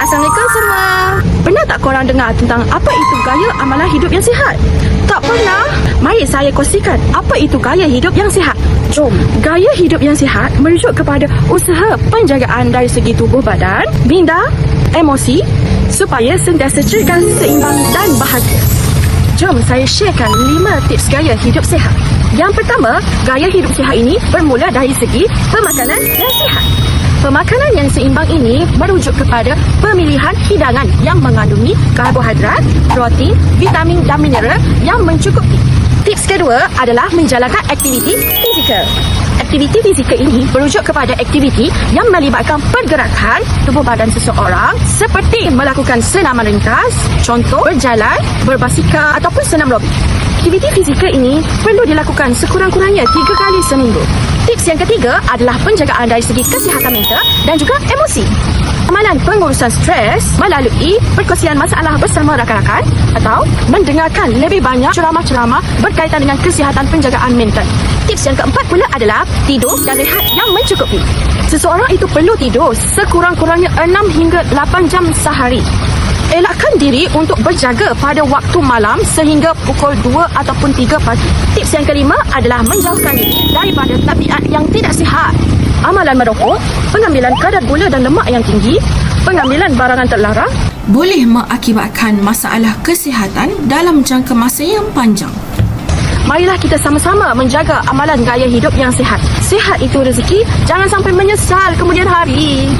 Assalamualaikum semua. Pernah tak korang dengar tentang apa itu gaya amalan hidup yang sihat? Tak pernah? Mari saya kongsikan apa itu gaya hidup yang sihat. Jom. Gaya hidup yang sihat merujuk kepada usaha penjagaan dari segi tubuh badan, minda, emosi supaya sentiasa cergas, seimbang dan bahagia. Jom saya sharekan 5 tips gaya hidup sihat. Yang pertama, gaya hidup sihat ini bermula dari segi pemakanan yang sihat. Pemakanan yang seimbang ini merujuk kepada pemilihan hidangan yang mengandungi karbohidrat, protein, vitamin dan mineral yang mencukupi. Tips kedua adalah menjalankan aktiviti fizikal. Aktiviti fizikal ini merujuk kepada aktiviti yang melibatkan pergerakan tubuh badan seseorang seperti melakukan senaman ringkas, contoh berjalan, berbasikal ataupun senam lobby. Aktiviti fizikal ini perlu dilakukan sekurang-kurangnya tiga kali seminggu. Tips yang ketiga adalah penjagaan dari segi kesihatan mental dan juga emosi. Amalan pengurusan stres melalui perkongsian masalah bersama rakan-rakan atau mendengarkan lebih banyak ceramah-ceramah berkaitan dengan kesihatan penjagaan mental. Tips yang keempat pula adalah tidur dan rehat yang mencukupi. Seseorang itu perlu tidur sekurang-kurangnya 6 hingga 8 jam sehari. Elakkan diri untuk berjaga pada waktu malam sehingga pukul 2 ataupun 3 pagi. Tips yang kelima adalah menjauhkan diri tidak sihat. Amalan merokok, pengambilan kadar gula dan lemak yang tinggi, pengambilan barangan terlarang, boleh mengakibatkan masalah kesihatan dalam jangka masa yang panjang. Marilah kita sama-sama menjaga amalan gaya hidup yang sihat. Sihat itu rezeki, jangan sampai menyesal kemudian hari.